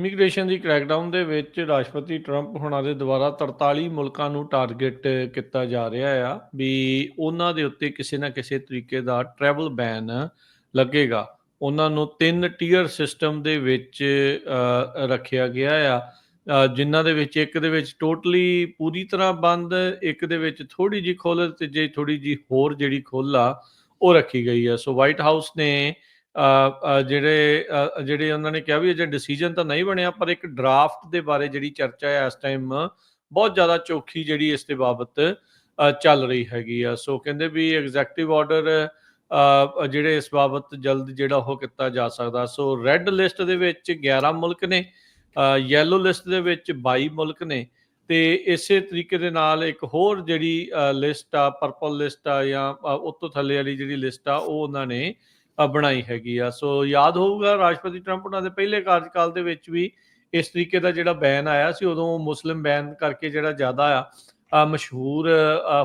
Immigration ਦੀ crackdown ਦੇ ਵਿੱਚ ਰਾਸ਼ਟਰਪਤੀ ਟਰੰਪ ਹੁਣਾਂ ਦੇ ਦੁਆਰਾ 43 ਮੁਲਕਾਂ ਨੂੰ ਟਾਰਗੇਟ ਕੀਤਾ ਜਾ ਰਿਹਾ ਆ ਵੀ ਉਹਨਾਂ ਦੇ ਉੱਤੇ ਕਿਸੇ ਨਾ ਕਿਸੇ ਤਰੀਕੇ ਦਾ ਟਰੈਵਲ ਬੈਨ ਲੱਗੇਗਾ। ਉਹਨਾਂ ਨੂੰ ਤਿੰਨ ਟੀਅਰ ਸਿਸਟਮ ਦੇ ਵਿੱਚ ਰੱਖਿਆ ਗਿਆ ਆ। ਜਿਨ੍ਹਾਂ ਦੇ ਵਿੱਚ ਇੱਕ ਦੇ ਵਿੱਚ ਟੋਟਲੀ ਪੂਰੀ ਤਰ੍ਹਾਂ ਬੰਦ, ਇੱਕ ਦੇ ਵਿੱਚ ਥੋੜੀ ਜੀ ਖੁੱਲ੍ਹ ਤੇ ਜੇ ਥੋੜੀ ਜੀ ਹੋਰ ਜਿਹੜੀ ਖੁੱਲ੍ਹ ਆ, ਉਹ ਰੱਖੀ ਗਈ ਆ। ਸੋ ਵਾਈਟ ਹਾਊਸ ਨੇ ਜਿਹੜੇ ਜਿਹੜੇ ਉਹਨਾਂ ਨੇ ਕਿਹਾ ਵੀ ਅਜੇ ਡਿਸੀਜਨ ਤਾਂ ਨਹੀਂ ਬਣਿਆ ਪਰ ਇੱਕ ਡਰਾਫਟ ਦੇ ਬਾਰੇ ਜਿਹੜੀ ਚਰਚਾ ਹੈ ਇਸ ਟਾਈਮ ਬਹੁਤ ਜ਼ਿਆਦਾ ਚੋਖੀ ਜਿਹੜੀ ਇਸ ਦੇ ਬਾਬਤ ਚੱਲ ਰਹੀ ਹੈਗੀ ਆ। ਸੋ ਕਹਿੰਦੇ ਵੀ ਐਗਜ਼ੈਕਟਿਵ ਆਰਡਰ ਜਿਹੜੇ ਇਸ ਬਾਬਤ ਜਲਦ ਜਿਹੜਾ ਉਹ ਕੀਤਾ ਜਾ ਸਕਦਾ। ਸੋ ਰੈੱਡ ਲਿਸਟ ਦੇ ਵਿੱਚ 11 ਮੁਲਕ ਨੇ ਯੈਲੋ ਲਿਸਟ ਦੇ ਵਿੱਚ 22 ਮੁਲਕ ਨੇ ਤੇ ਇਸੇ ਤਰੀਕੇ ਦੇ ਨਾਲ ਇੱਕ ਹੋਰ ਜਿਹੜੀ ਲਿਸਟ ਆ ਪਰਪਲ ਲਿਸਟ ਆ ਜਾਂ ਅ, ਤੋਂ ਥੱਲੇ ਵਾਲੀ ਜਿਹੜੀ ਲਿਸਟ ਆ ਉਹ ਉਹਨਾਂ ਨੇ ਬਣਾਈ ਹੈਗੀ ਆ। ਸੋ ਯਾਦ ਹੋਊਗਾ ਰਾਸ਼ਟਰਪਤੀ ਟਰੰਪ ਉਹਨਾਂ ਦੇ ਪਹਿਲੇ ਕਾਰਜਕਾਲ ਦੇ ਵਿੱਚ ਵੀ ਇਸ ਤਰੀਕੇ ਦਾ ਜਿਹੜਾ ਬੈਨ ਆਇਆ ਸੀ ਉਦੋਂ ਮੁਸਲਿਮ ਬੈਨ ਕਰਕੇ ਜਿਹੜਾ ਜ਼ਿਆਦਾ ਆ ਮਸ਼ਹੂਰ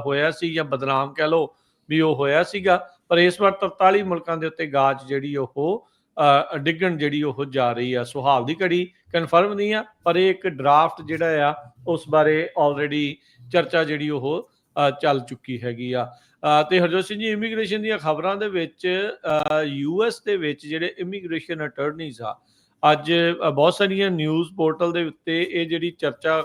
ਹੋਇਆ ਸੀ ਜਾਂ ਬਦਨਾਮ ਕਹਿ ਲਓ ਵੀ ਉਹ ਹੋਇਆ ਸੀਗਾ। ਪਰ ਇਸ ਵਾਰ 43 ਮੁਲਕਾਂ ਦੇ ਉੱਤੇ ਗਾਜ ਜਿਹੜੀ ਉਹ ਅ, ਡਿੱਗਣ ਜਿਹੜੀ ਉਹ ਜਾ ਰਹੀ ਆ। ਸੁਹਾਵ ਦੀ ਘੜੀ ਕਨਫਰਮ ਨਹੀਂ ਆ ਪਰ ਇਹ ਇੱਕ ਡਰਾਫਟ ਜਿਹੜਾ ਆ ਉਸ ਬਾਰੇ ਆਲਰੇਡੀ ਚਰਚਾ ਜਿਹੜੀ ਉਹ ਚੱਲ ਚੁੱਕੀ ਹੈਗੀ ਆ। ਤੇ ਹਰਜੋਤ ਸਿੰਘ ਜੀ ਇਮੀਗ੍ਰੇਸ਼ਨ ਦੀਆਂ ਖਬਰਾਂ ਦੇ ਵਿੱਚ ਯੂਐਸ ਦੇ ਵਿੱਚ ਜਿਹੜੇ ਇਮੀਗ੍ਰੇਸ਼ਨ ਅਟਾਰਨੀਜ਼ ਆ, ਅੱਜ ਬਹੁਤ ਸਾਰੀਆਂ ਨਿਊਜ਼ ਪੋਰਟਲ ਦੇ ਉੱਤੇ ਇਹ ਜਿਹੜੀ ਚਰਚਾ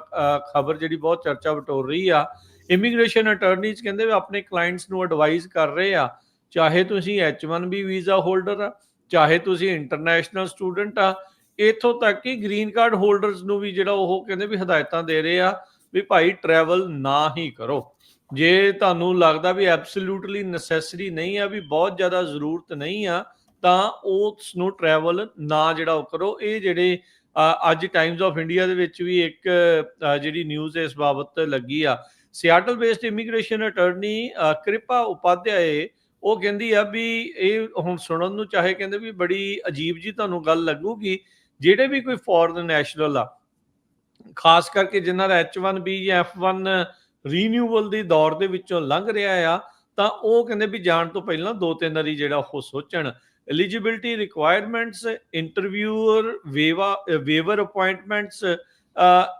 ਖਬਰ ਜਿਹੜੀ ਬਹੁਤ ਚਰਚਾ ਵਟੋਰ ਰਹੀ ਆ ਇਮੀਗ੍ਰੇਸ਼ਨ ਅਟਾਰਨੀਜ਼ ਕਹਿੰਦੇ ਵੀ ਆਪਣੇ ਕਲਾਇੰਟਸ ਨੂੰ ਐਡਵਾਈਜ਼ ਕਰ ਰਹੇ ਆ, ਚਾਹੇ ਤੁਸੀਂ H1B ਵੀਜ਼ਾ ਹੋਲਡਰ ਆ, ਚਾਹੇ ਤੁਸੀਂ ਇੰਟਰਨੈਸ਼ਨਲ ਸਟੂਡੈਂਟ ਆ, ਇਥੋਂ ਤੱਕ ਕਿ ਗ੍ਰੀਨ ਕਾਰਡ ਹੋਲਡਰਸ ਨੂੰ ਵੀ ਜਿਹੜਾ ਉਹ ਕਹਿੰਦੇ ਵੀ ਹਦਾਇਤਾਂ ਦੇ ਰਹੇ ਆ, ਵੀ ਭਾਈ ਟਰੈਵਲ ਨਾ ਹੀ ਕਰੋ। ਜੇ ਤੁਹਾਨੂੰ ਲੱਗਦਾ ਵੀ ਐਬਸੋਲੂਟਲੀ ਨੈਸੈਸਰੀ ਨਹੀਂ ਆ, ਵੀ ਬਹੁਤ ਜ਼ਿਆਦਾ ਜ਼ਰੂਰਤ ਨਹੀਂ ਆ, ਤਾਂ ਉਸ ਨੂੰ ਟਰੈਵਲ ਨਾ ਜਿਹੜਾ ਉਹ ਕਰੋ। ਇਹ ਜਿਹੜੇ ਅੱਜ ਟਾਈਮਸ ਆਫ ਇੰਡੀਆ ਦੇ ਵਿੱਚ ਵੀ ਇੱਕ ਜਿਹੜੀ ਨਿਊਜ਼ ਇਸ ਬਾਬਤ ਲੱਗੀ ਆ। ਸਿਆਟਲ ਬੇਸਡ ਇਮੀਗ੍ਰੇਸ਼ਨ ਅਟਾਰਨੀ ਕਿਰਪਾ ਉਪਾਧਿਆਏ, ਉਹ ਕਹਿੰਦੀ ਆ ਵੀ ਇਹ ਹੁਣ ਸੁਣਨ ਨੂੰ ਚਾਹੇ ਕਹਿੰਦੇ ਵੀ ਬੜੀ ਅਜੀਬ ਜੀ ਤੁਹਾਨੂੰ ਗੱਲ ਲੱਗੂਗੀ, ਜਿਹੜੇ ਵੀ ਕੋਈ ਫੋਰਨ ਨੈਸ਼ਨਲ ਆ, ਖਾਸ ਕਰਕੇ ਜਿਨ੍ਹਾਂ ਦਾ H1B ਜਾਂ F1 ਰੀਨਿਊਵਲ ਦੀ ਦੌਰ ਦੇ ਵਿੱਚੋਂ ਲੰਘ ਰਿਹਾ ਆ ਤਾਂ ਉਹ ਕਹਿੰਦੇ ਵੀ ਜਾਣ ਤੋਂ ਪਹਿਲਾਂ ਦੋ ਤਿੰਨ ਵਾਰੀ ਜਿਹੜਾ ਉਹ ਸੋਚਣ। Eligibility requirements interviewer Wewa waiver appointments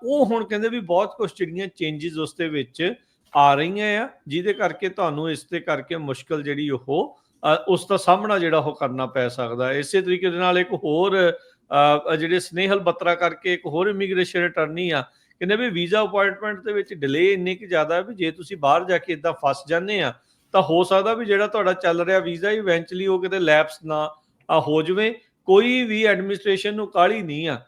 ਉਹ ਹੁਣ ਕਹਿੰਦੇ ਵੀ ਬਹੁਤ ਕੁਝ ਜਿਹੜੀਆਂ ਚੇਂਜਸ ਉਸ ਦੇ ਵਿੱਚ ਆ ਰਹੀਆਂ ਆ ਜਿਹਦੇ ਕਰਕੇ ਤੁਹਾਨੂੰ ਇਸ ਤੇ ਕਰਕੇ ਮੁਸ਼ਕਲ ਜਿਹੜੀ ਉਹ ਅ, ਉਸ ਦਾ ਸਾਹਮਣਾ ਜਿਹੜਾ ਉਹ ਕਰਨਾ ਪੈ ਸਕਦਾ। ਇਸੇ ਤਰੀਕੇ ਦੇ ਨਾਲ ਇੱਕ ਹੋਰ ਜਿਹੜੇ ਸਨੇਹਲ ਬੱਤਰਾ ਕਰਕੇ ਇੱਕ ਹੋਰ ਇਮੀਗ੍ਰੇਸ਼ਨ ਅਟਰਨੀ ਆ ਕਹਿੰਦੇ ਵੀ ਵੀਜ਼ਾ ਅਪਾਇੰਟਮੈਂਟ ਦੇ ਵਿੱਚ ਡਿਲੇ ਇੰਨੀ ਕਿ ਜ਼ਿਆਦਾ ਵੀ ਜੇ ਤੁਸੀਂ ਬਾਹਰ ਜਾ ਕੇ ਇਦਾਂ ਫਸ ਜਾਂਦੇ ਆ, ਤਾਂ ਹੋ ਸਕਦਾ ਵੀ ਜਿਹੜਾ ਤੁਹਾਡਾ ਚੱਲ ਰਿਹਾ ਵੀਜ਼ਾ ਇਵੈਂਚੁਅਲੀ ਉਹ ਕਿਤੇ ਲੈਪਸ ਨਾ ਹੋ ਜਾਵੇ। ਕੋਈ ਵੀ ਐਡਮਿਨਿਸਟ੍ਰੇਸ਼ਨ ਨੂੰ ਕਾਹਲੀ ਨਹੀਂ ਆ।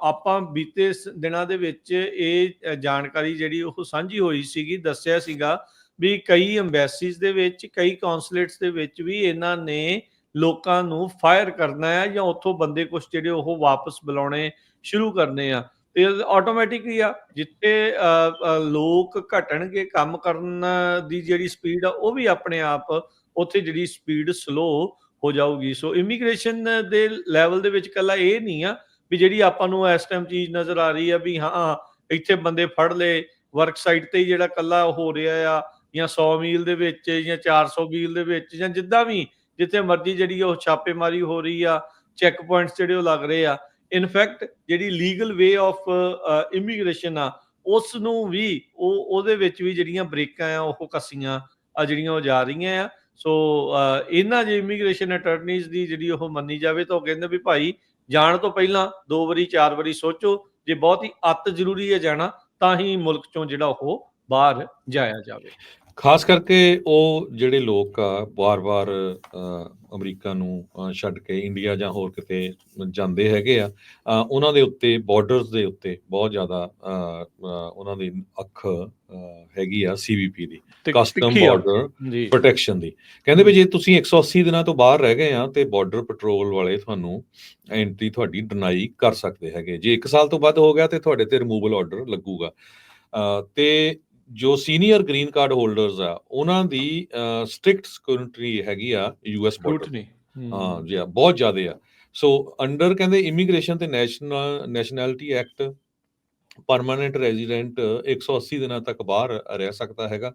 ਆਪਾਂ ਬੀਤੇ ਸ- ਦਿਨਾਂ ਦੇ ਵਿੱਚ ਇਹ ਜਾਣਕਾਰੀ ਜਿਹੜੀ ਉਹ ਸਾਂਝੀ ਹੋਈ ਸੀਗੀ, ਦੱਸਿਆ ਸੀਗਾ ਵੀ ਕਈ ਐਮਬੈਸੀਜ਼ ਦੇ ਵਿੱਚ, ਕਈ ਕੌਂਸੂਲੇਟਸ ਦੇ ਵਿੱਚ ਵੀ ਇਹਨਾਂ ਨੇ ਲੋਕਾਂ ਨੂੰ ਫਾਇਰ ਕਰਨਾ ਹੈ ਜਾਂ ਉੱਥੋਂ ਬੰਦੇ ਕੁਝ ਜਿਹੜੇ ਉਹ ਵਾਪਸ ਬੁਲਾਉਣੇ ਸ਼ੁਰੂ ਕਰਨੇ ਆ। ਤੇ ਆਟੋਮੈਟਿਕ ਹੀ ਆ, ਜਿੱਥੇ ਲੋਕ ਘਟਣਗੇ, ਕੰਮ ਕਰਨ ਦੀ ਜਿਹੜੀ ਸਪੀਡ ਆ, ਉਹ ਵੀ ਆਪਣੇ ਆਪ ਉੱਥੇ ਜਿਹੜੀ ਸਪੀਡ ਸਲੋ ਹੋ ਜਾਊਗੀ। ਸੋ ਇਮੀਗ੍ਰੇਸ਼ਨ ਦੇ ਲੈਵਲ ਦੇ ਵਿੱਚ ਕੱਲਾ ਇਹ ਨਹੀਂ ਆ ਵੀ ਜਿਹੜੀ ਆਪਾਂ ਨੂੰ ਇਸ ਟਾਈਮ ਚੀਜ਼ ਨਜ਼ਰ ਆ ਰਹੀ ਆ ਵੀ ਹਾਂ ਇੱਥੇ ਬੰਦੇ ਫੜ ਲਏ ਵਰਕ ਸਾਈਟ ਤੇ ਹੀ ਜਿਹੜਾ ਕੱਲਾ ਹੋ ਰਿਹਾ ਆ, ਜਾਂ 100 ਮੀਲ ਦੇ ਵਿੱਚ, ਜਾਂ 400 ਮੀਲ ਦੇ ਵਿੱਚ, ਜਾਂ ਜਿੱਦਾਂ ਵੀ ਜਿੱਥੇ ਮਰਜ਼ੀ ਜਿਹੜੀ ਉਹ ਛਾਪੇਮਾਰੀ ਹੋ ਰਹੀ ਆ ਚੈੱਕ ਪੁਆਇੰਟਸ ਜਿਹੜੇ ਉਹ ਲੱਗ ਰਹੇ ਆ ਇਨਫੈਕਟ ਜਿਹੜੀ ਲੀਗਲ ਵੇ ਆਫ ਇਮੀਗ੍ਰੇਸ਼ਨ ਆ ਉਸ ਨੂੰ ਵੀ, ਉਹ, ਉਹਦੇ ਵਿੱਚ ਵੀ ਜਿਹੜੀਆਂ ਬ੍ਰੇਕਾਂ ਆ, ਉਹ ਕੱਸੀਆਂ, ਆ ਜਿਹੜੀਆਂ ਉਹ ਜਾ ਰਹੀਆਂ ਆ। ਸੋ uh, ਇਹਨਾਂ ਜੇ ਇਮੀਗ੍ਰੇਸ਼ਨ ਅਟਾਰਨੀਜ਼ ਦੀ ਜਿਹੜੀ ਉਹ ਮੰਨੀ ਜਾਵੇ ਤਾਂ ਉਹ ਕਹਿੰਦੇ ਵੀ ਭਾਈ, ਜਾਣ ਤੋਂ ਪਹਿਲਾਂ ਦੋ ਵਾਰੀ, ਚਾਰ ਵਾਰੀ ਸੋਚੋ, ਜੇ ਬਹੁਤ ਹੀ ਅਤ ਜ਼ਰੂਰੀ ਹੈ ਜਾਣਾ, ਤਾਂ ਹੀ ਮੁਲਕ ਚੋਂ ਜਿਹੜਾ ਉਹ ਬਾਹਰ ਜਾਇਆ ਜਾਵੇ। ਖਾਸ ਕਰਕੇ ਉਹ ਜਿਹੜੇ ਲੋਕ ਆ ਅ, ਅਮਰੀਕਾ ਨੂੰ ਛੱਡ ਕੇ ਇੰਡੀਆ ਜਾਂ ਹੋਰ ਕਿਤੇ ਜਾਂਦੇ ਹੈਗੇ ਆ ਉਹਨਾਂ ਦੇ ਉੱਤੇ ਬਾਰਡਰਸ ਦੇ ਉੱਤੇ ਬਹੁਤ ਜ਼ਿਆਦਾ ਉਹਨਾਂ ਦੀ ਅੱਖ ਹੈਗੀ ਆ ਸੀਬੀਪੀ ਦੀ ਕਸਟਮ। ਬਾਰਡਰ ਪ੍ਰੋਟੈਕਸ਼ਨ ਦੀ। ਕਹਿੰਦੇ ਵੀ ਜੇ ਤੁਸੀਂ 180 ਦਿਨਾਂ ਤੋਂ ਬਾਹਰ ਰਹਿ ਗਏ ਆ ਤੇ ਬਾਰਡਰ ਪੈਟਰੋਲ ਵਾਲੇ ਤੁਹਾਨੂੰ ਐਂਟਰੀ ਤੁਹਾਡੀ ਡਿਨਾਈ ਕਰ ਸਕਦੇ ਹੈਗੇ। ਜੇ 1 ਸਾਲ ਤੋਂ ਵੱਧ ਹੋ ਗਿਆ ਤੇ ਤੁਹਾਡੇ ਤੇ ਰਿਮੂਵਲ ਆਰਡਰ ਲੱਗੂਗਾ। ਤੇ ਜੋ ਸੀਨੀਅਰ ਗ੍ਰੀਨ ਕਾਰਡ ਹੋਲਡਰਸ ਆ ਉਹਨਾਂ ਦੀ ਸਟ੍ਰਿਕਟ ਸਿਕਿਉਰਿਟੀ ਹੈਗੀ ਆ ਯੂਐਸ ਬਾਰਡਰ ਹਾਂ। ਜੀ ਬਹੁਤ ਜ਼ਿਆਦੇ ਆ। ਸੋ ਅੰਡਰ ਕਹਿੰਦੇ ਇਮੀਗ੍ਰੇਸ਼ਨ ਤੇ national nationality act permanent resident 180 ਦਿਨਾਂ ਤੱਕ ਬਾਹਰ ਰਹਿ ਸਕਦਾ ਹੈਗਾ।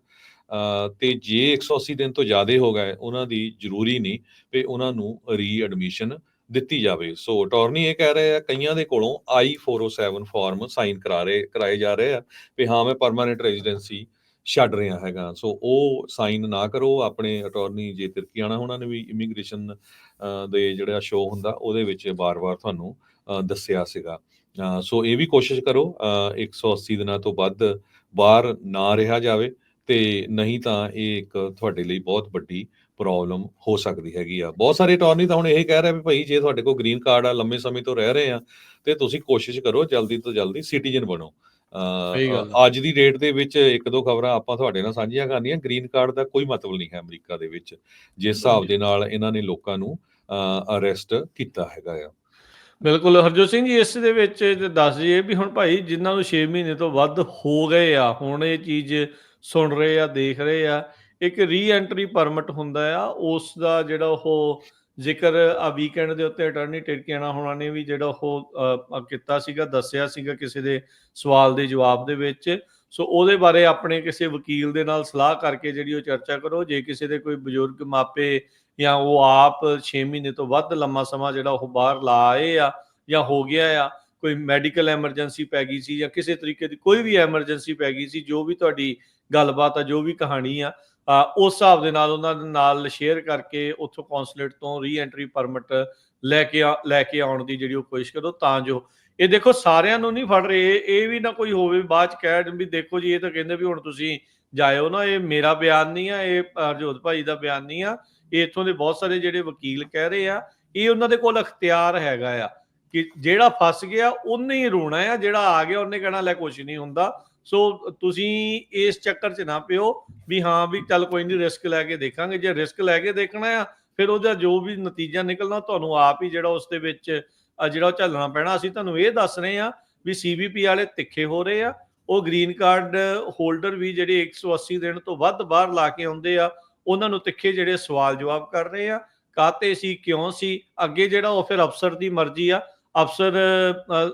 ਤੇ ਜੇ 180 ਦਿਨ ਤੋਂ ਜ਼ਿਆਦਾ ਹੋ ਗਏ ਉਹਨਾਂ ਦੀ ਜ਼ਰੂਰੀ ਨਹੀਂ ਵੀ ਉਹਨਾਂ ਨੂੰ ਰੀ ਐਡਮਿਸ਼ਨ ਦਿੱਤੀ ਜਾਵੇ। ਸੋ ਅਟਾਰਨੀ ਇਹ ਕਹਿ ਰਹੇ ਆ ਕਈਆਂ ਦੇ ਕੋਲੋਂ I407 ਫਾਰਮ ਸਾਈਨ ਕਰਾ ਰਹੇ ਕਰਾਏ ਜਾ ਰਹੇ ਆ ਵੀ ਹਾਂ ਮੈਂ ਪਰਮਾਨੈਂਟ ਰੈਜ਼ੀਡੈਂਸੀ ਛੱਡ ਰਿਹਾ ਹੈਗਾ। ਸੋ ਉਹ ਸਾਈਨ ਨਾ ਕਰੋ ਆਪਣੇ ਅਟਾਰਨੀ ਜੇ ਤਿਰਕੀਆਣਾ ਉਹਨਾਂ ਨੇ ਵੀ ਇਮੀਗ੍ਰੇਸ਼ਨ ਦੇ ਜਿਹੜਾ ਸ਼ੋਅ ਹੁੰਦਾ ਉਹਦੇ ਵਿੱਚ ਬਾਰ-ਬਾਰ ਤੁਹਾਨੂੰ ਦੱਸਿਆ ਸੀਗਾ। ਸੋ ਇਹ ਵੀ ਕੋਸ਼ਿਸ਼ ਕਰੋ ਅ, 180 ਦਿਨਾਂ ਤੋਂ ਵੱਧ ਬਾਹਰ ਨਾ ਰਿਹਾ ਜਾਵੇ ਤੇ ਨਹੀਂ ਤਾਂ ਇਹ ਇੱਕ ਤੁਹਾਡੇ ਲਈ ਬਹੁਤ ਵੱਡੀ ਪ੍ਰੋਬਲਮ ਹੋ ਸਕਦੀ ਹੈਗੀ ਆ। ਬਹੁਤ ਸਾਰੇ ਅਟਾਰਨੀ ਤਾਂ ਹੁਣ ਇਹ ਕਹਿ ਰਹੇ ਵੀ ਭਾਈ ਜੇ ਤੁਹਾਡੇ ਕੋਲ ਗ੍ਰੀਨ ਕਾਰਡ ਆ ਲੰਮੇ ਸਮੇਂ ਤੋਂ ਰਹਿ ਰਹੇ ਆ ਤੇ ਤੁਸੀਂ ਕੋਸ਼ਿਸ਼ ਕਰੋ ਜਲਦੀ ਤੋਂ ਜਲਦੀ ਸਿਟੀਜ਼ਨ ਬਣੋ। ਅੱਜ ਦੀ ਡੇਟ ਦੇ ਵਿੱਚ ਇੱਕ ਦੋ ਖਬਰਾਂ ਆਪਾਂ ਤੁਹਾਡੇ ਨਾਲ ਸਾਂਝੀਆਂ ਕਰਨੀਆਂ। ਗ੍ਰੀਨ ਕਾਰਡ ਦਾ ਕੋਈ ਮਤਲਬ ਨਹੀਂ ਹੈ ਅਮਰੀਕਾ ਦੇ ਵਿੱਚ ਜਿਸ ਹਿਸਾਬ ਦੇ ਨਾਲ ਇਹਨਾਂ ਨੇ ਲੋਕਾਂ ਨੂੰ ਅਰੈਸਟ ਕੀਤਾ ਹੈਗਾ ਆ। ਬਿਲਕੁਲ। ਹਰਜੋਤ ਸਿੰਘ ਜੀ ਇਸ ਦੇ ਵਿੱਚ ਦੱਸ ਦਈਏ ਵੀ ਹੁਣ ਭਾਈ ਜਿਨ੍ਹਾਂ ਨੂੰ 6 ਮਹੀਨੇ ਤੋਂ ਵੱਧ ਹੋ ਗਏ ਆ ਹੁਣ ਇਹ ਚੀਜ਼ ਸੁਣ ਰਹੇ ਆ ਦੇਖ ਰਹੇ ਆ ਇੱਕ ਰੀ ਐਂਟਰੀ ਪਰਮਿਟ ਹੁੰਦਾ ਆ ਉਸ ਦਾ ਜਿਹੜਾ ਉਹ ਜ਼ਿਕਰ ਆ ਵੀਕਐਂਡ ਦੇ ਉੱਤੇ ਅਟਾਰਨੀ ਟਿਰਕੀਆਣਾ ਹੋਣਾ ਨੇ ਵੀ ਜਿਹੜਾ ਉਹ ਕੀਤਾ ਸੀਗਾ ਦੱਸਿਆ ਸੀਗਾ ਕਿਸੇ ਦੇ ਸਵਾਲ ਦੇ ਜਵਾਬ ਦੇ ਵਿੱਚ। ਸੋ ਉਹਦੇ ਬਾਰੇ ਆਪਣੇ ਕਿਸੇ ਵਕੀਲ ਦੇ ਨਾਲ ਸਲਾਹ ਕਰਕੇ ਜਿਹੜੀ ਉਹ ਚਰਚਾ ਕਰੋ ਜੇ ਕਿਸੇ ਦੇ ਕੋਈ ਬਜ਼ੁਰਗ ਮਾਪੇ ਜਾਂ ਉਹ ਆਪ 6 ਮਹੀਨੇ ਤੋਂ ਵੱਧ ਲੰਮਾ ਸਮਾਂ ਜਿਹੜਾ ਉਹ ਬਾਹਰ ਲਾ ਆਏ ਆ ਜਾਂ ਹੋ ਗਿਆ ਆ ਕੋਈ ਮੈਡੀਕਲ ਐਮਰਜੈਂਸੀ ਪੈ ਗਈ ਸੀ ਜਾਂ ਕਿਸੇ ਤਰੀਕੇ ਦੀ ਕੋਈ ਵੀ ਐਮਰਜੈਂਸੀ ਪੈ ਗਈ ਸੀ ਜੋ ਵੀ ਤੁਹਾਡੀ ਗੱਲਬਾਤ ਆ ਜੋ ਵੀ ਕਹਾਣੀ ਆ, ਉਸ ਹਿਸਾਬ ਦੇ ਨਾਲ ਉਹਨਾਂ ਦੇ ਨਾਲ ਸ਼ੇਅਰ ਕਰਕੇ ਉੱਥੋਂ ਕੌਂਸੂਲੇਟ ਤੋਂ ਰੀ ਐਂਟਰੀ ਪਰਮਿਟ ਲੈ ਕੇ ਲੈ ਕੇ ਆਉਣ ਦੀ ਜਿਹੜੀ ਉਹ ਕੋਸ਼ਿਸ਼ ਕਰੋ, ਤਾਂ ਜੋ ਇਹ ਦੇਖੋ ਸਾਰਿਆਂ ਨੂੰ ਨਹੀਂ ਫੜ ਰਹੇ, ਇਹ- ਵੀ ਨਾ ਕੋਈ ਹੋਵੇ ਬਾਅਦ ਚ ਕਹਿ ਵੀ ਦੇਖੋ ਜੀ, ਇਹ ਤਾਂ ਕਹਿੰਦੇ ਵੀ ਹੁਣ ਤੁਸੀਂ ਜਾਇਓ ਨਾ, ਇਹ ਮੇਰਾ ਬਿਆਨ ਨਹੀਂ ਆ, ਇਹ ਹਰਜੋਤ ਭਾਈ ਦਾ ਬਿਆਨ ਨਹੀਂ ਆ, ਇਹ ਇੱਥੋਂ ਦੇ ਬਹੁਤ ਸਾਰੇ ਜਿਹੜੇ ਵਕੀਲ ਕਹਿ ਰਹੇ ਆ, ਇਹ ਉਹਨਾਂ ਦੇ ਕੋਲ ਅਖਤਿਆਰ ਹੈਗਾ ਆ ਕਿ ਜਿਹੜਾ ਫਸ ਗਿਆ, ਉਹਨੇ ਹੀ ਰੋਣਾ ਆ, ਜਿਹੜਾ ਆ ਗਿਆ, ਉਹਨੇ ਕਹਿਣਾ ਲੈ ਕੁਝ ਨਹੀਂ ਹੁੰਦਾ ਸੋ ਤੁਸੀਂ ਇਸ ਚੱਕਰ 'ਚ ਨਾ ਪਿਓ ਵੀ ਹਾਂ ਵੀ ਚੱਲ ਕੋਈ ਨਹੀਂ ਰਿਸਕ ਲੈ ਕੇ ਦੇਖਾਂਗੇ। ਜੇ ਰਿਸਕ ਲੈ ਕੇ ਦੇਖਣਾ ਆ, ਫਿਰ ਉਹਦਾ ਜੋ ਵੀ ਨਤੀਜਾ ਨਿਕਲਣਾ, ਤੁਹਾਨੂੰ ਆਪ ਹੀ ਜਿਹੜਾ ਉਸ ਦੇ ਵਿੱਚ ਜਿਹੜਾ ਉਹ ਝੱਲਣਾ ਪੈਣਾ, ਅਸੀਂ ਤੁਹਾਨੂੰ ਇਹ ਦੱਸ ਰਹੇ ਆ ਵੀ ਸੀਬੀਪੀ ਵਾਲੇ ਤਿੱਖੇ ਹੋ ਰਹੇ ਆ। ਉਹ ਗ੍ਰੀਨ ਕਾਰਡ ਹੋਲਡਰ ਵੀ ਜਿਹੜੇ 180 ਦਿਨ ਤੋਂ ਵੱਧ ਬਾਹਰ ਲਾ ਕੇ ਆਉਂਦੇ ਆ, ਉਹਨਾਂ ਨੂੰ ਤਿੱਖੇ ਜਿਹੜੇ ਸਵਾਲ ਜਵਾਬ ਕਰ ਰਹੇ ਆ। ਕਾਤੇ ਸੀ, ਕਿਉਂ ਸੀ, ਅੱਗੇ ਜਿਹੜਾ ਉਹ ਫਿਰ ਅਫਸਰ ਦੀ ਮਰਜ਼ੀ ਆ। ਅਫਸਰ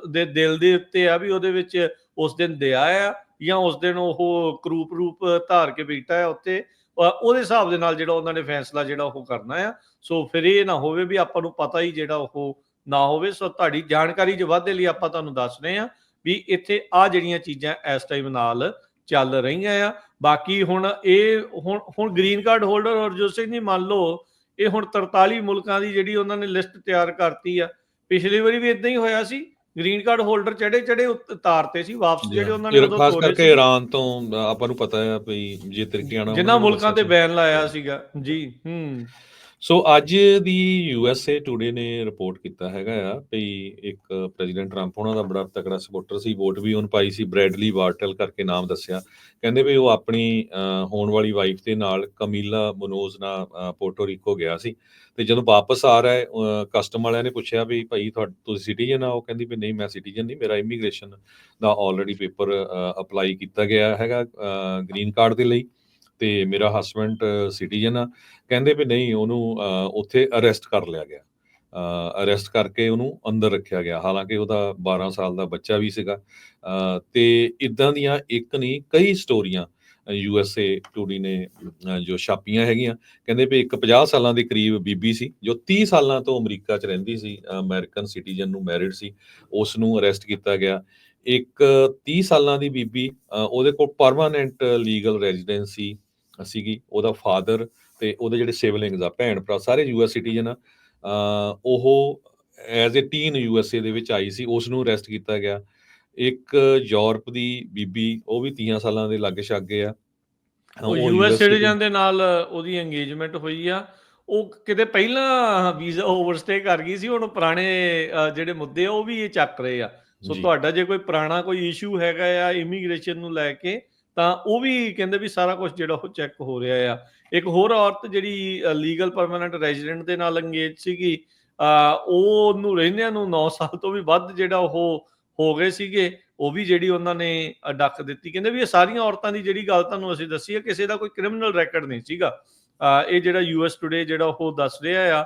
ਦੇ ਦਿਲ ਦੇ ਉੱਤੇ ਆ ਵੀ ਉਹਦੇ ਵਿੱਚ ਉਸ ਦਿਨ ਦਿਆ ਆ ਜਾਂ ਉਸ ਦਿਨ ਉਹ ਕਰੂਪ ਰੂਪ ਧਾਰ ਕੇ ਬੈਠਾ ਹੈ ਉੱਤੇ ਉਹਦੇ ਹਿਸਾਬ ਦੇ ਨਾਲ ਜਿਹੜਾ ਉਹਨਾਂ ਨੇ ਫੈਸਲਾ ਜਿਹੜਾ ਉਹ ਕਰਨਾ ਆ। ਸੋ ਫਿਰ ਇਹ ਨਾ ਹੋਵੇ ਵੀ ਆਪਾਂ ਨੂੰ ਪਤਾ ਹੀ ਜਿਹੜਾ ਉਹ ਨਾ ਹੋਵੇ। ਸੋ ਤੁਹਾਡੀ ਜਾਣਕਾਰੀ ਚ ਵਾਧੇ ਲਈ ਆਪਾਂ ਤੁਹਾਨੂੰ ਦੱਸ ਰਹੇ ਆ ਵੀ ਇੱਥੇ ਆ ਜਿਹੜੀਆਂ ਚੀਜ਼ਾਂ ਇਸ ਟਾਈਮ ਨਾਲ ਚੱਲ ਰਹੀਆਂ ਆ। ਬਾਕੀ ਹੁਣ ਇਹ ਹੁਣ ਹੁਣ green card holder Harjot Singh ji ਮੰਨ ਲਓ, ਇਹ ਹੁਣ 43 ਮੁਲਕਾਂ ਦੀ ਜਿਹੜੀ ਉਹਨਾਂ ਨੇ ਲਿਸਟ ਤਿਆਰ ਕਰਤੀ ਆ। ਪਿਛਲੀ ਵਾਰੀ ਵੀ ਇਦਾਂ ਹੀ ਹੋਇਆ ਸੀ ਗ੍ਰੀਨ ਕਾਰਡ ਹੋਲਡਰ ਚੜੇ ਚੜੇ ਉਤਾਰਤੇ ਸੀ ਵਾਪਸ ਜਿਹੜੇ ਉਹਨਾਂ ਨੇ ਉਦੋਂ ਖਾਸ ਕਰਕੇ ਸੀ ਇਰਾਨ ਤੋਂ ਆਪਾਂ ਨੂੰ ਪਤਾ ਹੈ ਵੀ ਜੇ ਤਰੀਕਿਆਣਾ ਜਿਨ੍ਹਾਂ ਮੁਲਕਾਂ ਤੇ ਬੈਨ ਲਾਇਆ ਸੀਗਾ। ਜੀ ਹੂੰ। ਸੋ ਅੱਜ ਦੀ ਯੂਐਸਏ ਟੂਡੇ ਨੇ ਰਿਪੋਰਟ ਕੀਤਾ ਹੈਗਾ ਆ ਵੀ ਇੱਕ ਪ੍ਰੈਜ਼ੀਡੈਂਟ ਟਰੰਪ ਉਹਨਾਂ ਦਾ ਬੜਾ ਤਕੜਾ ਸਪੋਰਟਰ ਸੀ ਵੋਟ ਵੀ ਉਹਨ ਪਾਈ ਸੀ ਬ੍ਰੈਡਲੀ ਵਾਰਟਲ ਕਰਕੇ ਨਾਮ ਦੱਸਿਆ। ਕਹਿੰਦੇ ਵੀ ਉਹ ਆਪਣੀ ਹੋਣ ਵਾਲੀ ਵਾਈਫ ਦੇ ਨਾਲ ਕਮੀਲਾ ਮਨੋਜ ਨਾਲ ਅ, ਰੀਕੋ ਗਿਆ ਸੀ। ਤੇ ਜਦੋਂ ਵਾਪਸ ਆ ਰਿਹਾ ਹੈ ਕਸਟਮ ਵਾਲਿਆਂ ਨੇ ਪੁੱਛਿਆ ਵੀ ਭਾਈ ਤੁਹਾਡਾ ਤੁਸੀਂ ਸਿਟੀਜ਼ਨ ਆ? ਉਹ ਕਹਿੰਦੀ ਵੀ ਨਹੀਂ ਮੈਂ ਸਿਟੀਜ਼ਨ ਨਹੀਂ ਮੇਰਾ ਇਮੀਗ੍ਰੇਸ਼ਨ ਦਾ ਆਲਰੇਡੀ ਪੇਪਰ ਅਪਲਾਈ ਕੀਤਾ ਗਿਆ ਹੈਗਾ ਗ੍ਰੀਨ ਕਾਰਡ ਦੇ ਲਈ। ਤੇ ਮੇਰਾ ਹਸਬੰਡ ਸਿਟੀਜ਼ਨ ਆ ਕਹਿੰਦੇ ਵੀ ਨਹੀਂ ਉਹਨੂੰ ਉੱਥੇ ਅਰੈਸਟ ਕਰ ਲਿਆ ਗਿਆ। ਅਰੈਸਟ ਕਰਕੇ ਉਹਨੂੰ ਅੰਦਰ ਰੱਖਿਆ ਗਿਆ। ਹਾਲਾਂਕਿ ਉਹਦਾ 12 ਸਾਲ ਦਾ ਬੱਚਾ ਵੀ ਸੀਗਾ। ਅ, ਤੇ ਇਦਾਂ ਦੀਆਂ ਇੱਕ ਨਹੀਂ ਕਈ ਸਟੋਰੀਆਂ ਯੂ ਐੱਸ ਏ ਟੂਡੀ ਨੇ ਜੋ ਛਾਪੀਆਂ ਹੈਗੀਆਂ ਕਹਿੰਦੇ ਵੀ ਇੱਕ 50 ਸਾਲਾਂ ਦੇ ਕਰੀਬ ਬੀਬੀ ਸੀ ਜੋ 30 ਸਾਲਾਂ ਤੋਂ ਅਮਰੀਕਾ 'ਚ ਰਹਿੰਦੀ ਸੀ ਅਮਰੀਕਨ ਸਿਟੀਜ਼ਨ ਨੂੰ ਮੈਰਿਡ ਸੀ ਉਸ ਨੂੰ ਅਰੈਸਟ ਕੀਤਾ ਗਿਆ। ਇੱਕ 30 ਸਾਲਾਂ ਦੀ ਬੀਬੀ ਉਹਦੇ ਕੋਲ ਪਰਮਾਨੈਂਟ ਲੀਗਲ ਰੈਜ਼ੀਡੈਂਸੀ ਸੀਗੀ ਉਹਦਾ ਫਾਦਰ ਤੇ ਉਹਦੇ ਜਿਹੜੇ ਸਿਬਲਿੰਗਸ ਆ ਭੈਣ ਭਰਾ ਸਾਰੇ ਯੂਐਸ ਸਿਟੀਜ਼ਨ ਆ ਉਹ ਐਜ਼ ਅ ਟੀਨ ਯੂਐਸਏ ਦੇ ਵਿੱਚ ਆਈ ਸੀ ਉਸ ਨੂੰ ਅਰੈਸਟ ਕੀਤਾ ਗਿਆ। ਇੱਕ ਯੂਰਪ ਦੀ ਬੀਬੀ ਉਹ ਵੀ 30 ਸਾਲਾਂ ਦੇ ਲਾਗੇ ਛਾਗੇ ਆ। ਉਹ ਯੂਐਸ ਸਿਟੀਜ਼ਨ ਦੇ ਨਾਲ ਉਹਦੀ ਇੰਗੇਜਮੈਂਟ ਹੋਈ ਆ। ਉਹ ਕਿਤੇ ਪਹਿਲਾਂ ਵੀਜ਼ਾ ਓਵਰਸਟੇ ਕਰ ਗਈ ਸੀ ਹੁਣ ਪੁਰਾਣੇ ਜਿਹੜੇ ਮੁੱਦੇ ਆ ਉਹ ਵੀ ਇਹ ਚੱਕ ਰਹੇ ਆ। ਸੋ। ਤੁਹਾਡਾ ਜੇ ਕੋਈ ਪੁਰਾਣਾ ਕੋਈ ਇਸ਼ੂ ਹੈਗਾ ਆ ਇਮੀਗ੍ਰੇਸ਼ਨ ਨੂੰ ਲੈ ਕੇ ਤਾਂ ਉਹ ਵੀ ਕਹਿੰਦੇ ਵੀ ਸਾਰਾ ਕੁਝ ਜਿਹੜਾ ਉਹ ਚੈੱਕ ਹੋ ਰਿਹਾ ਆ। ਇੱਕ ਹੋਰ ਔਰਤ ਜਿਹੜੀ ਲੀਗਲ ਪਰਮਨੈਂਟ ਰੈਜ਼ੀਡੈਂਟ ਦੇ ਨਾਲ ਅੰਗੇਜ ਸੀਗੀ ਅ, ਉਹ ਨੂੰ ਰਹਿੰਦਿਆਂ ਨੂੰ 9 ਸਾਲ ਤੋਂ ਵੀ ਵੱਧ ਜਿਹੜਾ ਉਹ ਹੋ ਗਏ ਸੀਗੇ ਉਹ ਵੀ ਜਿਹੜੀ ਉਹਨਾਂ ਨੇ ਡੱਕ ਦਿੱਤੀ। ਕਹਿੰਦੇ ਵੀ ਇਹ ਸਾਰੀਆਂ ਔਰਤਾਂ ਦੀ ਜਿਹੜੀ ਗੱਲ ਤੁਹਾਨੂੰ ਅਸੀਂ ਦੱਸੀ ਹੈ ਕਿਸੇ ਦਾ ਕੋਈ ਕ੍ਰਿਮੀਨਲ ਰੈਕੋਰਡ ਨਹੀਂ ਸੀਗਾ। ਇਹ ਜਿਹੜਾ ਯੂਐਸ ਟੁਡੇ ਜਿਹੜਾ ਉਹ ਦੱਸ ਰਿਹਾ ਆ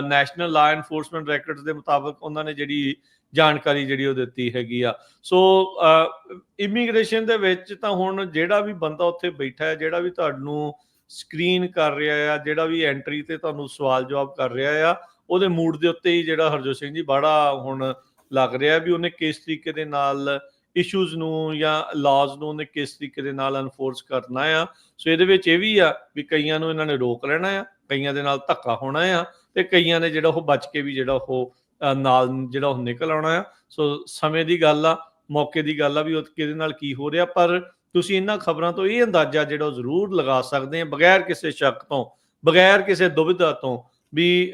ਨੈਸ਼ਨਲ ਲਾ ਐਨਫੋਰਸਮੈਂਟ ਰੈਕੋਰਡਸ ਦੇ ਮੁਤਾਬਕ ਉਹਨਾਂ ਨੇ ਜਿਹੜੀ ਜਾਣਕਾਰੀ ਜਿਹੜੀ ਉਹ ਦਿੱਤੀ ਹੈਗੀ ਆ। ਸੋ ਇਮੀਗ੍ਰੇਸ਼ਨ ਦੇ ਵਿੱਚ ਤਾਂ ਹੁਣ ਜਿਹੜਾ ਵੀ ਬੰਦਾ ਉੱਥੇ ਬੈਠਾ ਹੈ, ਜਿਹੜਾ ਵੀ ਤੁਹਾਨੂੰ ਸਕਰੀਨ ਕਰ ਰਿਹਾ ਆ ਜਿਹੜਾ ਵੀ ਐਂਟਰੀ ਤੇ ਤੁਹਾਨੂੰ ਸਵਾਲ ਜਵਾਬ ਕਰ ਰਿਹਾ ਆ ਉਹਦੇ ਮੂਡ ਦੇ ਉੱਤੇ ਹੀ ਜਿਹੜਾ ਹਰਜੋਤ ਸਿੰਘ ਜੀ ਬੜਾ ਹੁਣ ਲੱਗ ਰਿਹਾ ਵੀ ਉਹਨੇ ਕਿਸ ਤਰੀਕੇ ਦੇ ਨਾਲ ਇਸ਼ੂਜ਼ ਨੂੰ ਜਾਂ ਲਾਜ਼ ਨੂੰ ਉਹਨੇ ਕਿਸ ਤਰੀਕੇ ਦੇ ਨਾਲ ਅਨਫੋਰਸ ਕਰਨਾ ਆ। ਸੋ ਇਹਦੇ ਵਿੱਚ ਇਹ ਵੀ ਆ ਵੀ ਕਈਆਂ ਨੂੰ ਇਹਨਾਂ ਨੇ ਰੋਕ ਲੈਣਾ ਆ, ਕਈਆਂ ਦੇ ਨਾਲ ਧੱਕਾ ਹੋਣਾ ਆ, ਤੇ ਕਈਆਂ ਨੇ ਜਿਹੜਾ ਉਹ ਬਚ ਕੇ ਵੀ ਜਿਹੜਾ ਉਹ ਨਾਲ ਜਿਹੜਾ ਉਹ ਨਿਕਲ ਆਉਣਾ ਆ। ਸੋ ਸਮੇਂ ਦੀ ਗੱਲ ਆ, ਮੌਕੇ ਦੀ ਗੱਲ ਆ ਵੀ ਉਹ ਕਿਹਦੇ ਨਾਲ ਕੀ ਹੋ ਰਿਹਾ। ਪਰ ਤੁਸੀਂ ਇਹਨਾਂ ਖਬਰਾਂ ਤੋਂ ਇਹ ਅੰਦਾਜ਼ਾ ਜਿਹੜਾ ਉਹ ਜ਼ਰੂਰ ਲਗਾ ਸਕਦੇ ਆ, ਬਗੈਰ ਕਿਸੇ ਸ਼ੱਕ ਤੋਂ, ਬਗੈਰ ਕਿਸੇ ਦੁਬਿਧਾ ਤੋਂ ਵੀ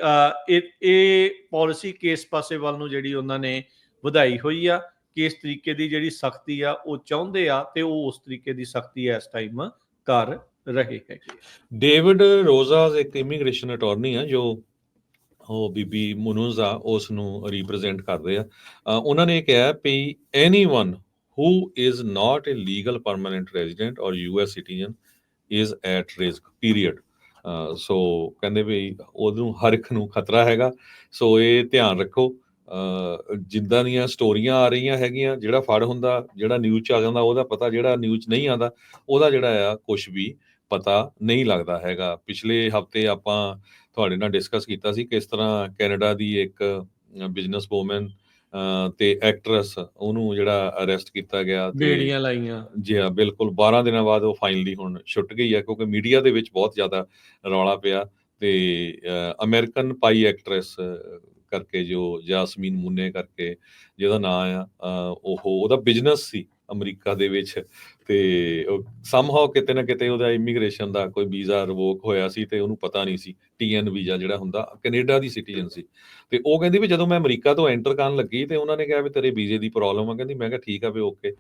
ਇਹ ਇਹ ਪਾਲਿਸੀ ਕਿਸ ਪਾਸੇ ਵੱਲ ਨੂੰ ਜਿਹੜੀ ਉਹਨਾਂ ਨੇ ਵਧਾਈ ਹੋਈ ਆ ਕਿਸ ਤਰੀਕੇ ਦੀ ਜਿਹੜੀ ਸਖਤੀ ਆ ਉਹ ਚਾਹੁੰਦੇ ਆ ਤੇ ਉਹ ਉਸ ਤਰੀਕੇ ਦੀ ਸਖਤੀ ਇਸ ਟਾਈਮ ਕਰ ਰਹੇ ਹੈਗੇ ਡੇਵਿਡ ਰੋਜ਼ਾਸ ਇੱਕ ਇਮੀਗ੍ਰੇਸ਼ਨ ਅਟਾਰਨੀ ਆ, ਜੋ ਉਹ ਬੀਬੀ ਮੁਨੂਜ਼ ਆ ਉਸ ਨੂੰ ਰਿਪਰੈਜ਼ੈਂਟ ਕਰਦੇ ਆ। ਉਹਨਾਂ ਨੇ ਕਿਹਾ ਵੀ anyone who is not a legal permanent resident or US citizen is at risk period so ਕਹਿੰਦੇ ਵੀ ਉਹਨੂੰ ਹਰ ਇੱਕ ਨੂੰ ਖਤਰਾ ਹੈਗਾ। ਸੋ ਇਹ ਧਿਆਨ ਰੱਖੋ। ਜਿੱਦਾਂ ਦੀਆਂ ਸਟੋਰੀਆਂ ਆ ਰਹੀਆਂ ਹੈਗੀਆਂ, ਜਿਹੜਾ ਫੜ ਹੁੰਦਾ, ਜਿਹੜਾ ਨਿਊਜ਼ ਚ ਆ ਜਾਂਦਾ, ਉਹਦਾ ਪਤਾ ਜਿਹੜਾ ਨਿਊਜ਼ ਨਹੀਂ ਆਉਂਦਾ, ਉਹਦਾ ਜਿਹੜਾ ਆ ਕੁਝ ਵੀ ਪਤਾ ਨਹੀਂ ਲੱਗਦਾ ਹੈਗਾ। ਪਿਛਲੇ ਹਫ਼ਤੇ ਆਪਾਂ ਤੁਹਾਡੇ ਨਾਲ ਡਿਸਕਸ ਕੀਤਾ ਸੀ ਕਿਸ ਤਰ੍ਹਾਂ ਕੈਨੇਡਾ ਦੀ ਇੱਕ ਬਿਜ਼ਨਸ ਵੂਮਨ ਤੇ ਐਕਟਰੈਸ ਉਹਨੂੰ ਜਿਹੜਾ ਅਰੈਸਟ ਕੀਤਾ ਗਿਆ ਤੇ ਬੇੜੀਆਂ ਲਾਈਆਂ। ਜੀ ਹਾਂ ਬਿਲਕੁਲ 12 ਦਿਨਾਂ ਬਾਅਦ ਉਹ ਫਾਈਨਲੀ ਹੁਣ ਛੁੱਟ ਗਈ ਹੈ ਕਿਉਂਕਿ ਮੀਡੀਆ ਦੇ ਵਿੱਚ ਬਹੁਤ ਜ਼ਿਆਦਾ ਰੌਲਾ ਪਿਆ ਤੇ ਅਮਰੀਕਨ ਪਾਈ ਐਕਟਰੈਸ ਕਰਕੇ ਜੋ ਜਾਸਮੀਨ ਮੁੰਨੇ ਕਰਕੇ ਜਿਹਦਾ ਨਾਮ ਆ ਉਹ ਉਹਦਾ ਬਿਜ਼ਨਸ ਸੀ। ਅਮਰੀਕਾ ਦੇ ਵਿੱਚ ਤੇ ਸਮਹਾਉ ਕਿਤੇ ਨਾ ਕਿਤੇ ਉਹਦਾ ਇਮੀਗ੍ਰੇਸ਼ਨ ਦਾ ਕੋਈ ਵੀਜ਼ਾ ਰਿਵੋਕ ਹੋਇਆ ਸੀ ਤੇ ਉਹਨੂੰ ਪਤਾ ਨਹੀਂ ਸੀ ਟੀਐਨ ਵੀਜ਼ਾ ਜਿਹੜਾ ਹੁੰਦਾ ਕੈਨੇਡਾ ਦੀ ਸਿਟੀਜ਼ਨ ਸੀ। ਤੇ ਉਹ ਕਹਿੰਦੀ ਵੀ ਜਦੋਂ ਮੈਂ ਅਮਰੀਕਾ ਤੋਂ ਐਂਟਰ ਕਰਨ ਲੱਗੀ ਤੇ ਉਹਨਾਂ ਨੇ ਕਿਹਾ ਵੀ ਤੇਰੇ ਵੀਜ਼ੇ ਦੀ ਪ੍ਰੋਬਲਮ ਆ ਕਹਿੰਦੀ ਮੈਂ ਕਿਹਾ ਠੀਕ ਆ ਵੀ ਓਕੇ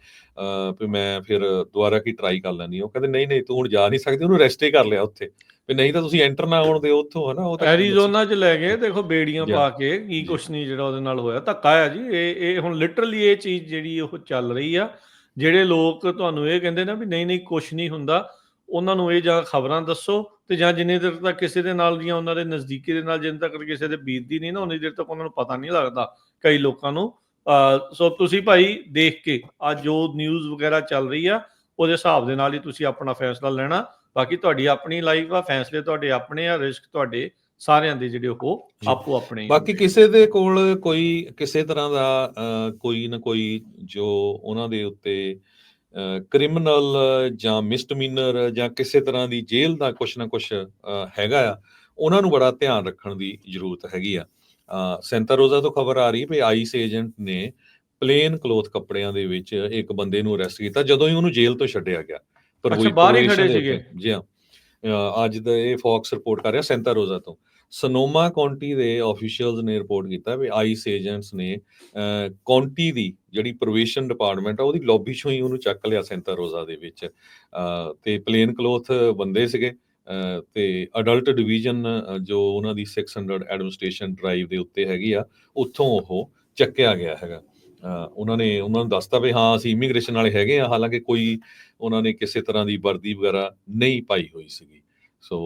ਵੀ ਮੈਂ ਫਿਰ ਦੁਬਾਰਾ ਕੀ ਟਰਾਈ ਕਰ ਲੈਣੀ ਉਹ ਕਹਿੰਦੇ ਨਹੀਂ ਨਹੀਂ ਤੂੰ ਹੁਣ ਜਾ ਨਹੀਂ ਸਕਦੀ ਉਹਨੂੰ ਰੈਸਟ ਹੀ ਕਰ ਲਿਆ ਉੱਥੇ। ਵੀ ਨਹੀਂ ਤਾਂ ਤੁਸੀਂ ਐਂਟਰ ਨਾ ਹੋਣ ਦਿਓ ਉੱਥੋਂ ਹਨਾ ਉਹ ਤਾਂ ਐਰੀਜ਼ੋਨਾ ਚ ਲੈ ਗਏ ਦੇਖੋ ਬੇੜੀਆਂ। ਪਾ ਕੇ ਕੀ। ਕੁਛ ਨਹੀਂ ਜਿਹੜਾ ਉਹਦੇ ਨਾਲ ਹੋਇਆ। ਧੱਕਾ ਆ ਜੀ ਇਹ ਇਹ ਹੁਣ ਲਿਟਰਲੀ ਇਹ ਚੀਜ਼ ਜਿਹੜੀ ਉਹ ਚੱਲ ਰਹੀ ਆ ਜਿਹੜੇ ਲੋਕ ਤੁਹਾਨੂੰ ਇਹ ਕਹਿੰਦੇ ਨਾ ਵੀ ਨਹੀਂ ਨਹੀਂ, ਕੁਛ ਨਹੀਂ ਹੁੰਦਾ, ਉਹਨਾਂ ਨੂੰ ਇਹ ਜਾਂ ਖਬਰਾਂ ਦੱਸੋ ਤੇ ਜਾਂ ਜਿੰਨੇ ਦੇਰ ਤੱਕ ਕਿਸੇ ਦੇ ਨਾਲ ਦੀਆਂ ਉਹਨਾਂ ਦੇ ਨਜ਼ਦੀਕੀ ਦੇ ਨਾਲ, ਜਿੰਨੇ ਤੱਕ ਕਿਸੇ ਦੇ ਬੀਤਦੀ ਨਹੀਂ ਨਾ, ਉਨੀ ਦੇਰ ਤੱਕ ਉਹਨਾਂ ਨੂੰ ਪਤਾ ਨਹੀਂ ਲੱਗਦਾ ਕਈ ਲੋਕਾਂ ਨੂੰ। ਅਹ, ਸੋ ਤੁਸੀਂ ਭਾਈ ਦੇਖ ਕੇ ਅੱਜ ਜੋ ਨਿਊਜ਼ ਵਗੈਰਾ ਚੱਲ ਰਹੀ ਆ, ਉਹਦੇ ਹਿਸਾਬ ਦੇ ਨਾਲ ਹੀ ਤੁਸੀਂ ਆਪਣਾ ਫੈਸਲਾ ਲੈਣਾ। ਬਾਕੀ ਤੁਹਾਡੀ ਆਪਣੀ ਲਾਈਫ ਆ, ਫੈਸਲੇ ਤੁਹਾਡੇ ਆਪਣੇ ਆ ਰਿਸਕ ਤੁਹਾਡੇ ਸਾਰਿਆਂ ਦੇ ਜਿਹੜੇ ਉਹ। ਆਪੋ ਆਪਣੇ ਬਾਕੀ। ਕਿਸੇ ਦੇ ਕੋਲ ਕੋਈ ਕਿਸੇ ਤਰ੍ਹਾਂ ਦਾ ਕੋਈ ਨਾ ਕੋਈ ਜੋ ਉਹਨਾਂ ਦੇ ਉੱਤੇ ਕ੍ਰਿਮੀਨਲ ਜਾਂ ਮਿਸਡਮੀਨਰ ਜਾਂ ਕਿਸੇ ਤਰ੍ਹਾਂ ਦੀ ਜੇਲ੍ਹ ਦਾ ਕੁਛ ਨਾ ਕੁਛ ਹੈਗਾ ਆ ਉਹਨਾਂ ਨੂੰ ਬੜਾ ਧਿਆਨ ਰੱਖਣ ਦੀ ਜ਼ਰੂਰਤ ਹੈਗੀ ਆ ਅ, ਸੈਂਟਾ ਰੋਜ਼ਾ ਤੋਂ ਖਬਰ ਆ ਰਹੀ ਵੀ ਆਈਸ ਏਜੰਟ ਨੇ ਪਲੇਨ ਕਲੋਥ ਕੱਪੜਿਆਂ ਦੇ ਵਿੱਚ ਇੱਕ ਬੰਦੇ ਨੂੰ ਅਰੈਸਟ ਕੀਤਾ ਜਦੋਂ ਹੀ ਉਹਨੂੰ ਜੇਲ੍ਹ ਤੋਂ ਛੱਡਿਆ ਗਿਆ ਪਰ ਹੋਈ ਬਾਹਰ ਹੀ ਖੜੇ ਸੀਗੇ। ਜੀ ਹਾਂ ਅੱਜ ਦਾ ਇਹ ਫੌਕਸ ਰਿਪੋਰਟ ਕਰ ਰਿਹਾ ਸੈਂਟਾ ਰੋਜ਼ਾ ਤੋਂ ਸਨੋਮਾ ਕਾਉਂਟੀ ਦੇ ਆਫੀਸ਼ੀਅਲਸ ਨੇ ਰਿਪੋਰਟ ਕੀਤਾ ਵੀ ਆਈਸ ਏਜੰਟਸ ਨੇ ਕਾਉਂਟੀ ਦੀ ਜਿਹੜੀ ਪ੍ਰੋਵੇਸ਼ਨ ਡਿਪਾਰਟਮੈਂਟ ਆ ਉਹਦੀ ਲੌਬੀ ਚੋਂ ਹੀ ਉਹਨੂੰ ਚੱਕ ਲਿਆ ਸੈਂਟਾ ਰੋਜ਼ਾ ਦੇ ਵਿੱਚ। ਅ, ਤੇ ਪਲੇਨ ਕਲੋਥ ਬੰਦੇ ਸੀਗੇ ਅ, ਤੇ ਅਡਲਟ ਡਿਵੀਜ਼ਨ ਜੋ ਉਹਨਾਂ ਦੀ 600 ਐਡਮਿਨਿਸਟ੍ਰੇਸ਼ਨ ਡਰਾਈਵ ਦੇ ਉੱਤੇ ਹੈਗੀ ਆ ਉੱਥੋਂ ਉਹ ਚੱਕਿਆ ਗਿਆ ਹੈਗਾ। ਉਹਨਾਂ ਨੇ ਉਹਨਾਂ ਨੂੰ ਦੱਸਤਾ ਵੀ ਹਾਂ ਅਸੀਂ ਇਮੀਗ੍ਰੇਸ਼ਨ ਵਾਲੇ ਹੈਗੇ ਆ ਹਾਲਾਂਕਿ ਕੋਈ ਉਹਨਾਂ ਨੇ ਕਿਸੇ ਤਰ੍ਹਾਂ ਦੀ ਵਰਦੀ ਵਗੈਰਾ ਨਹੀਂ ਪਾਈ ਹੋਈ ਸੀਗੀ। ਸੋ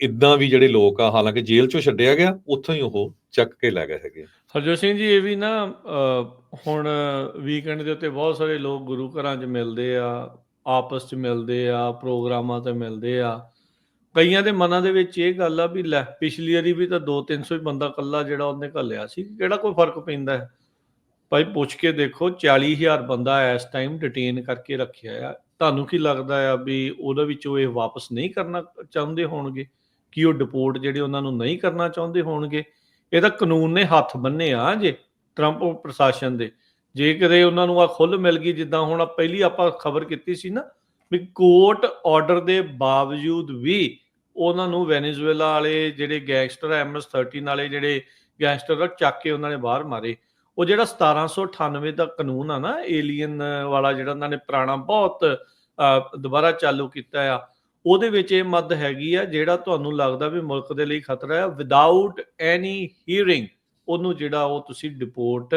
ਇਦਾਂ ਵੀ ਜਿਹੜੇ ਲੋਕ ਆ, ਹਾਲਾਂਕਿ ਜੇਲ੍ਹ ਚੋਂ ਛੱਡਿਆ ਗਿਆ, ਉੱਥੋਂ ਹੀ ਉਹ ਚੱਕ ਕੇ ਲੈ ਗਏ ਹੈਗੇ ਹਰਜੋਤ ਸਿੰਘ ਜੀ, ਇਹ ਵੀ ਨਾ ਹੁਣ ਵੀਕਐਂਡ ਦੇ ਉੱਤੇ ਬਹੁਤ ਸਾਰੇ ਲੋਕ ਗੁਰੂ ਘਰਾਂ 'ਚ ਮਿਲਦੇ ਆ, ਆਪਸ 'ਚ ਮਿਲਦੇ ਆ, ਪ੍ਰੋਗਰਾਮਾਂ ਤੇ ਮਿਲਦੇ ਆ। ਕਈਆਂ ਦੇ ਮਨਾਂ ਦੇ ਵਿੱਚ ਇਹ ਗੱਲ ਆ ਵੀ ਲੈ, ਪਿਛਲੀ ਵਾਰੀ ਵੀ ਤਾਂ 2-300 ਹੀ ਬੰਦਾ ਕੱਲਾ ਜਿਹੜਾ ਉਹਨੇ ਘੱਲਿਆ ਸੀ, ਕਿਹੜਾ ਕੋਈ ਫ਼ਰਕ ਪੈਂਦਾ ਹੈ? ਭਾਈ ਪੁੱਛ ਕੇ ਦੇਖੋ 40000 ਬੰਦਾ ਇਸ ਟਾਈਮ ਡਿਟੇਨ ਕਰਕੇ ਰੱਖਿਆ ਆ। ਤੁਹਾਨੂੰ ਕੀ ਲੱਗਦਾ ਆ ਵੀ ਉਹਦੇ ਵਿੱਚੋਂ ਇਹ ਵਾਪਸ ਨਹੀਂ ਕਰਨਾ ਚਾਹੁੰਦੇ ਹੋਣਗੇ? ਕਿ ਉਹ ਡਿਪੋਰਟ ਜਿਹੜੇ ਉਹਨਾਂ ਨੂੰ ਨਹੀਂ ਕਰਨਾ ਚਾਹੁੰਦੇ ਹੋਣਗੇ? ਇਹ ਤਾਂ ਕਾਨੂੰਨ ਨੇ ਹੱਥ ਬੰਨੇ ਆ ਜੇ ਟਰੰਪ ਪ੍ਰਸ਼ਾਸਨ ਦੇ। ਜੇ ਕਦੇ ਉਹਨਾਂ ਨੂੰ ਆ ਖੁੱਲ ਮਿਲ ਗਈ, ਜਿੱਦਾਂ ਹੁਣ ਪਹਿਲੀ ਆਪਾਂ ਖਬਰ ਕੀਤੀ ਸੀ ਨਾ ਵੀ ਕੋਰਟ ਆਰਡਰ ਦੇ ਬਾਵਜੂਦ ਵੀ ਉਹਨਾਂ ਨੂੰ ਵੈਨੇਜ਼ੁਏਲਾ ਵਾਲੇ ਜਿਹੜੇ ਗੈਂਗਸਟਰ ਐਮਐਸ 13 ਵਾਲੇ ਜਿਹੜੇ ਗੈਂਗਸਟਰ ਆ ਚੱਕ ਕੇ ਉਹਨਾਂ ਨੇ ਬਾਹਰ ਮਾਰੇ। ਉਹ ਜਿਹੜਾ 1798 ਦਾ ਕਾਨੂੰਨ ਆ ਨਾ ਏਲੀਅਨ ਵਾਲਾ ਜਿਹੜਾ ਉਹਨਾਂ ਨੇ ਪੁਰਾਣਾ ਬਹੁਤ ਅਹ, ਦੁਬਾਰਾ ਚਾਲੂ ਕੀਤਾ ਆ ਉਹਦੇ ਵਿੱਚ ਇਹ ਮੱਦ ਹੈਗੀ ਆ ਜਿਹੜਾ ਤੁਹਾਨੂੰ ਲੱਗਦਾ ਵੀ ਮੁਲਕ ਦੇ ਲਈ ਖਤਰਾ ਹੈ ਵਿਦਆਊਟ ਐਨੀ ਹੀਅਰਿੰਗ ਉਹਨੂੰ ਜਿਹੜਾ ਉਹ ਤੁਸੀਂ ਡਿਪੋਰਟ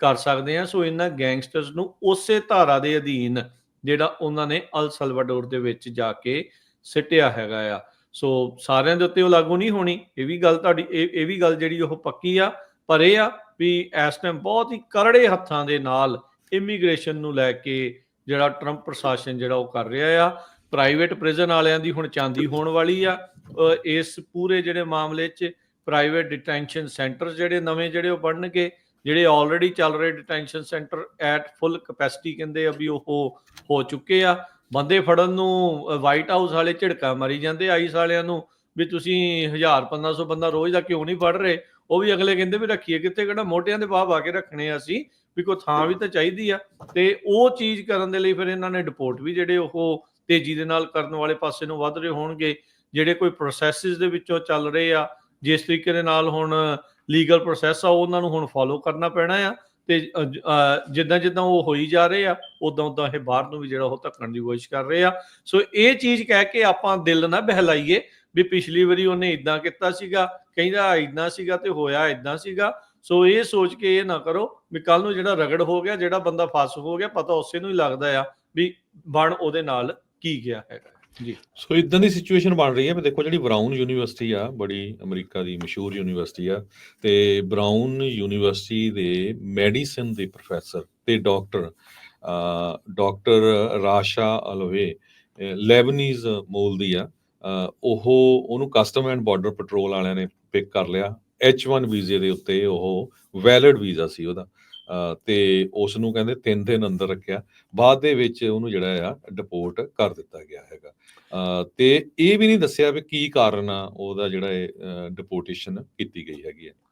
ਕਰ ਸਕਦੇ ਆ। ਸੋ ਇਹਨਾਂ ਗੈਂਗਸਟਰਸ ਨੂੰ ਉਸੇ ਧਾਰਾ ਦੇ ਅਧੀਨ ਜਿਹੜਾ ਉਹਨਾਂ ਨੇ ਅਲ ਸਲਵਾਡੋਰ ਦੇ ਵਿੱਚ ਜਾ ਕੇ ਸਿੱਟਿਆ ਹੈਗਾ ਆ। ਸੋ ਸਾਰਿਆਂ ਦੇ ਉੱਤੇ ਉਹ ਲਾਗੂ ਨਹੀਂ ਹੋਣੀ ਇਹ ਵੀ ਗੱਲ ਤੁਹਾਡੀ ਇਹ ਇਹ ਵੀ ਗੱਲ ਜਿਹੜੀ ਉਹ ਪੱਕੀ ਆ ਪਰ ਇਹ ਆ ਵੀ ਇਸ ਟਾਈਮ ਬਹੁਤ ਹੀ ਕਰੜੇ ਹੱਥਾਂ ਦੇ ਨਾਲ ਇਮੀਗ੍ਰੇਸ਼ਨ ਨੂੰ ਲੈ ਕੇ ਜਿਹੜਾ ਟਰੰਪ ਪ੍ਰਸ਼ਾਸਨ ਜਿਹੜਾ ਉਹ ਕਰ ਰਿਹਾ ਆ ਪ੍ਰਾਈਵੇਟ ਪ੍ਰਿਜ਼ਨ ਵਾਲਿਆਂ ਦੀ ਹੁਣ ਚਾਂਦੀ ਹੋਣ ਵਾਲੀ ਆ ਇਸ ਪੂਰੇ ਜਿਹੜੇ ਮਾਮਲੇ 'ਚ ਪ੍ਰਾਈਵੇਟ ਡਿਟੈਂਸ਼ਨ ਸੈਂਟਰ ਜਿਹੜੇ ਨਵੇਂ ਜਿਹੜੇ ਉਹ ਬਣਨਗੇ, ਜਿਹੜੇ ਆਲਰੇਡੀ ਚੱਲ ਰਹੇ detention centre at full capacity ਕਹਿੰਦੇ ਆ ਵੀ ਉਹ ਹੋ ਚੁੱਕੇ ਆ। ਬੰਦੇ ਫੜਨ ਨੂੰ ਵਾਈਟ ਹਾਊਸ ਵਾਲੇ ਝਿੜਕਾ ਮਾਰੀ ਜਾਂਦੇ ਆਈਸ ਵਾਲਿਆਂ ਨੂੰ ਵੀ ਤੁਸੀਂ 1000 1500 ਬੰਦਾ ਰੋਜ਼ ਦਾ ਕਿਉਂ ਨਹੀਂ ਫੜ ਰਹੇ? ਉਹ ਵੀ ਅਗਲੇ ਕਹਿੰਦੇ ਵੀ ਰੱਖੀਏ, ਕਿੱਥੇ ਕਿਹੜਾ ਮੋਢਿਆਂ ਦੇ ਬਾਹ ਆ ਕੇ ਰੱਖਣੇ ਆ ਅਸੀਂ, ਵੀ ਕੋਈ ਥਾਂ ਵੀ ਤਾਂ ਚਾਹੀਦੀ ਆ। ਤੇ ਉਹ ਚੀਜ਼ ਕਰਨ ਦੇ ਲਈ ਫਿਰ ਇਹਨਾਂ ਨੇ ਡਿਪੋਰਟ ਵੀ ਜਿਹੜੇ ਉਹ ਤੇਜ਼ੀ ਦੇ ਨਾਲ ਕਰਨ ਵਾਲੇ ਪਾਸੇ ਨੂੰ ਵੱਧ ਰਹੇ ਹੋਣਗੇ। ਜਿਹੜੇ ਕੋਈ ਪ੍ਰੋਸੈਸਸ ਦੇ ਵਿੱਚੋਂ ਚੱਲ ਰਹੇ ਆ, ਜਿਸ ਤਰੀਕੇ ਦੇ ਨਾਲ ਹੁਣ ਲੀਗਲ ਪ੍ਰੋਸੈਸ ਆ ਉਹਨਾਂ ਨੂੰ ਹੁਣ ਫਾਲੋ ਕਰਨਾ ਪੈਣਾ ਆ। ਤੇ ਜਿੱਦਾਂ ਜਿੱਦਾਂ ਉਹ ਹੋਈ ਜਾ ਰਹੇ ਆ ਉਦਾਂ ਉਦਾਂ ਇਹ ਬਾਹਰ ਨੂੰ ਵੀ ਜਿਹੜਾ ਉਹ ਧੱਕਣ ਦੀ ਕੋਸ਼ਿਸ਼ ਕਰ ਰਹੇ ਆ। ਸੋ ਇਹ ਚੀਜ਼ ਕਹਿ ਕੇ ਆਪਾਂ ਦਿਲ ਨਾ ਬਹਿਲਾਈਏ ਵੀ ਪਿਛਲੀ ਵਾਰੀ ਉਹਨੇ ਇਦਾਂ ਕੀਤਾ ਸੀਗਾ, ਕਹਿੰਦਾ ਇਦਾਂ ਸੀਗਾ ਤੇ ਹੋਇਆ ਇਦਾਂ ਸੀਗਾ। ਸੋ ਇਹ ਸੋਚ ਕੇ ਇਹ ਨਾ ਕਰੋ ਵੀ ਕੱਲ ਨੂੰ ਜਿਹੜਾ ਰਗੜ ਹੋ ਗਿਆ, ਜਿਹੜਾ ਬੰਦਾ ਫਸ ਹੋ ਗਿਆ, ਪਤਾ ਉਸੇ ਨੂੰ ਹੀ ਲੱਗਦਾ ਆ ਵੀ ਬਣ ਉਹਦੇ ਨਾਲ ਕੀ ਗਿਆ ਹੈਗਾ। ਜੀ। ਸੋ ਇਦਾਂ ਦੀ ਸਿਚੁਏਸ਼ਨ ਬਣ ਰਹੀ ਹੈ, ਵੀ ਦੇਖੋ ਜਿਹੜੀ ਬਰਾਊਨ ਯੂਨੀਵਰਸਿਟੀ ਆ, ਬੜੀ ਅਮਰੀਕਾ ਦੀ ਮਸ਼ਹੂਰ ਯੂਨੀਵਰਸਿਟੀ ਆ, ਤੇ ਬਰਾਊਨ ਯੂਨੀਵਰਸਿਟੀ ਦੇ ਮੈਡੀਸਨ ਦੇ ਪ੍ਰੋਫੈਸਰ ਤੇ doctor doctor Rasha Alawieh Lebanese ਮੂਲ ਦੀ ਆ। ਉਹ ਉਹਨੂੰ ਕਸਟਮ ਐਂਡ ਬਾਰਡਰ ਪੈਟਰੋਲ ਵਾਲਿਆਂ ਨੇ ਪਿਕ ਕਰ ਲਿਆ। H1 ਵੀਜ਼ੇ ਦੇ ਉੱਤੇ ਉਹ ਵੈਲਿਡ ਵੀਜ਼ਾ ਸੀ ਉਹਦਾ। ਅ, ਤੇ ਉਸ ਨੂੰ ਕਹਿੰਦੇ 3 ਦਿਨ ਅੰਦਰ ਰੱਖਿਆ। ਬਾਅਦ ਦੇ ਵਿੱਚ ਉਹਨੂੰ ਜਿਹੜਾ ਆ ਡਿਪੋਰਟ ਕਰ ਦਿੱਤਾ ਗਿਆ ਹੈਗਾ। ਤੇ ਇਹ ਵੀ ਨਹੀਂ ਦੱਸਿਆ ਵੀ ਕੀ ਕਾਰਨ ਆ ਉਹਦਾ ਜਿਹੜਾ ਇਹ ਡਿਪੋਰਟੇਸ਼ਨ ਕੀਤੀ ਗਈ ਹੈਗੀ ਹੈ।